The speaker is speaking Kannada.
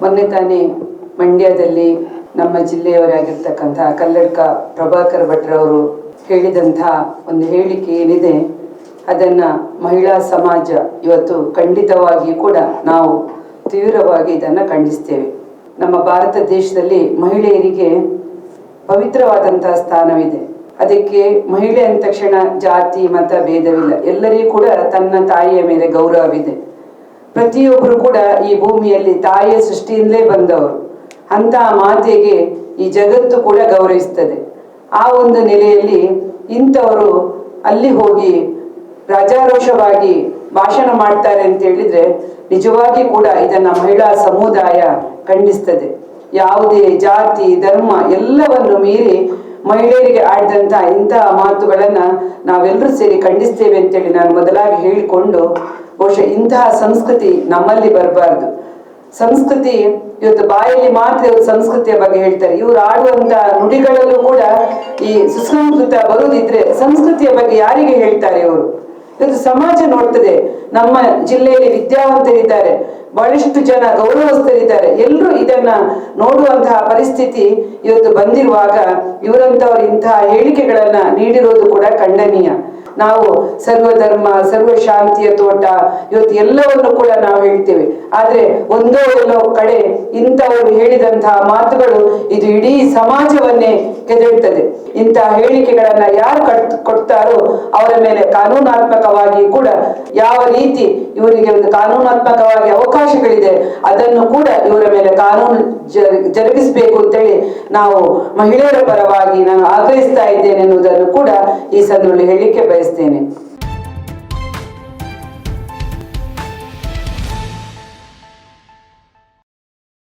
ಮೊನ್ನೆ ತಾನೇ ಮಂಡ್ಯದಲ್ಲಿ ನಮ್ಮ ಜಿಲ್ಲೆಯವರಾಗಿರ್ತಕ್ಕಂತಹ ಕಲ್ಲಡ್ಕ ಪ್ರಭಾಕರ್ ಭಟ್ರವರು ಹೇಳಿದಂತಹ ಒಂದು ಹೇಳಿಕೆ ಏನಿದೆ, ಅದನ್ನ ಮಹಿಳಾ ಸಮಾಜ ಇವತ್ತು ಖಂಡಿತವಾಗಿ ಕೂಡ ನಾವು ತೀವ್ರವಾಗಿ ಇದನ್ನು ಖಂಡಿಸ್ತೇವೆ. ನಮ್ಮ ಭಾರತ ದೇಶದಲ್ಲಿ ಮಹಿಳೆಯರಿಗೆ ಪವಿತ್ರವಾದಂತಹ ಸ್ಥಾನವಿದೆ. ಅದಕ್ಕೆ ಮಹಿಳೆ ಅಂದ ತಕ್ಷಣ ಜಾತಿ ಮತ ಭೇದವಿಲ್ಲ ಎಲ್ಲರಿಗೂ ಕೂಡ ತನ್ನ ತಾಯಿಯ ಮೇಲೆ ಗೌರವವಿದೆ. ಪ್ರತಿಯೊಬ್ಬರು ಕೂಡ ಈ ಭೂಮಿಯಲ್ಲಿ ತಾಯಿಯ ಸೃಷ್ಟಿಯಿಂದಲೇ ಬಂದವರು. ಅಂತ ಮಾತೆಗೆ ಈ ಜಗತ್ತು ಕೂಡ ಗೌರವಿಸ್ತದೆ. ಆ ಒಂದು ನೆಲೆಯಲ್ಲಿ ಇಂಥವರು ಅಲ್ಲಿ ಹೋಗಿ ರಾಜಾರೋಷವಾಗಿ ಭಾಷಣ ಮಾಡ್ತಾರೆ ಅಂತ ಹೇಳಿದ್ರೆ ನಿಜವಾಗಿ ಕೂಡ ಇದನ್ನ ಮಹಿಳಾ ಸಮುದಾಯ ಖಂಡಿಸ್ತದೆ. ಯಾವುದೇ ಜಾತಿ, ಧರ್ಮ ಎಲ್ಲವನ್ನು ಮೀರಿ ಮಹಿಳೆಯರಿಗೆ ಆಡಿದಂತ ಇಂತಹ ಮಾತುಗಳನ್ನ ನಾವೆಲ್ಲರೂ ಸೇರಿ ಖಂಡಿಸ್ತೇವೆ ಅಂತೇಳಿ ನಾನು ಮೊದಲಾಗಿ ಹೇಳಿಕೊಂಡು ಬಹುಶಃ ಇಂತಹ ಸಂಸ್ಕೃತಿ ನಮ್ಮಲ್ಲಿ ಬರಬಾರ್ದು. ಸಂಸ್ಕೃತಿ ಇವತ್ತು ಬಾಯಲ್ಲಿ ಮಾತ್ರ ಇವತ್ತು ಸಂಸ್ಕೃತಿಯ ಬಗ್ಗೆ ಹೇಳ್ತಾರೆ. ಇವ್ರು ಆಡುವಂತ ನುಡಿಗಳಲ್ಲೂ ಕೂಡ ಈ ಸುಸಂಸ್ಕೃತ ಬರುದಿದ್ರೆ ಸಂಸ್ಕೃತಿಯ ಬಗ್ಗೆ ಯಾರಿಗೆ ಹೇಳ್ತಾರೆ ಇವರು? ಇವತ್ತು ಸಮಾಜ ನೋಡ್ತದೆ. ನಮ್ಮ ಜಿಲ್ಲೆಯಲ್ಲಿ ವಿದ್ಯಾವಂತರಿದ್ದಾರೆ. ಬಹಳಷ್ಟು ಜನ ಗೌರವಸ್ಥರಿದ್ದಾರೆ. ಎಲ್ಲರೂ ಇದನ್ನ ನೋಡುವಂತಹ ಪರಿಸ್ಥಿತಿ ಇವತ್ತು ಬಂದಿರುವಾಗ ಇವರಂತವ್ರು ಇಂತಹ ಹೇಳಿಕೆಗಳನ್ನ ನೀಡಿರೋದು ಕೂಡ ಖಂಡನೀಯ. ನಾವು ಸರ್ವಧರ್ಮ ಸರ್ವ ಶಾಂತಿಯ ತೋಟ, ಇವತ್ತು ಎಲ್ಲವನ್ನು ಕೂಡ ನಾವು ಹೇಳ್ತೇವೆ. ಆದ್ರೆ ಒಂದೋ ಎಲ್ಲೋ ಕಡೆ ಇಂಥವರು ಹೇಳಿದಂತಹ ಮಾತುಗಳು ಇದು ಇಡೀ ಸಮಾಜವನ್ನೇ ಕೆದಳ್ತದೆ. ಇಂತಹ ಹೇಳಿಕೆಗಳನ್ನ ಯಾರು ಕಟ್, ಕೊಡ್ತಾರೋ ಅವರ ಮೇಲೆ ಕಾನೂನಾತ್ಮಕವಾಗಿ ಕೂಡ ಯಾವ ರೀತಿ ಇವರಿಗೆ ಒಂದು ಕಾನೂನಾತ್ಮಕವಾಗಿ ಅವಕಾಶಗಳಿದೆ, ಅದನ್ನು ಕೂಡ ಇವರ ಮೇಲೆ ಕಾನೂನು ಜರುಗಿಸಬೇಕು ಅಂತೇಳಿ ನಾವು ಮಹಿಳೆಯರ ಪರವಾಗಿ ನಾನು ಆಗ್ರಹಿಸ್ತಾ ಇದ್ದೇನೆ ಎನ್ನುವುದನ್ನು ಕೂಡ ಈ ಸಂದರ್ಭದಲ್ಲಿ ಹೇಳಲಿಕ್ಕೆ ಬಯಸ್ತೇನೆ.